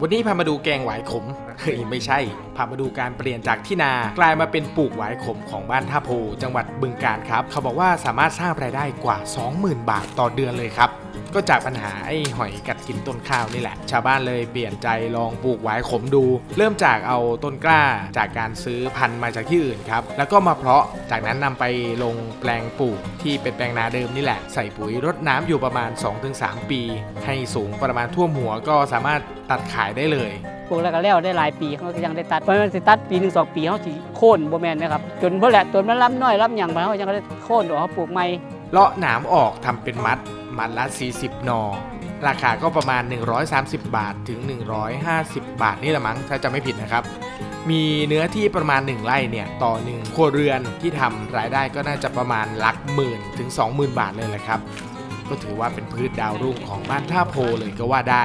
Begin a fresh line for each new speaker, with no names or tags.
วันนี้พามาดูแกงหวายขมเฮ้ยไม่ใช่ พามาดูการเปลี่ยนจากที่นากลายมาเป็นปลูกหวายขมของบ้านท่าโพ จังหวัดบึงกาฬครับ เขาบอกว่าสามารถสร้างรายได้กว่า 20,000 บาทต่อเดือนเลยครับ ก็จากปัญหาไอ้หอยกัดกินต้นข้าวนี่แหละ ชาวบ้านเลยเปลี่ยนใจลองปลูกหวายขมดู เริ่มจากเอาต้นกล้าจากการซื้อพันธุ์มาจากที่อื่นครับ แล้วก็มาเพาะ จากนั้นนำไปลงแปลงปลูกที่เป็นแปลงนาเดิมนี่แหละ ใส่ปุ๋ยรดน้ำอยู่ประมาณ 2-3 ปี ให้สูงประมาณท่วมหัวก็สามารถตัดขายได้เลย
ปลูกแล้วก็แล้วได้หลายปีเขาก็ยังได้ตัดเพราะมันสิตัดปีหนึ่งสองปีเขาสิโค่นบ่แม่นนะครับจนเพื่อแหละต้นมันล้ำน้อยล้ำหยังไปเขายังได้โค่นออกเขาปลูกใหม่
เลาะหนามออกทำเป็นมัด มัดละ 40 นอ ราคาก็ประมาณ 130 บาทถึง 150 บาทนี่แหละมั้งถ้าจะไม่ผิดนะครับ มีเนื้อที่ประมาณ 1 ไร่เนี่ยต่อ 1ครัวเรือนที่ทำรายได้ก็น่าจะประมาณหลักหมื่นถึง 20,000 บาทเลยแหละครับ ก็ถือว่าเป็นพืชดาวรุ่งของบ้านท่าโพเลยก็ว่าได้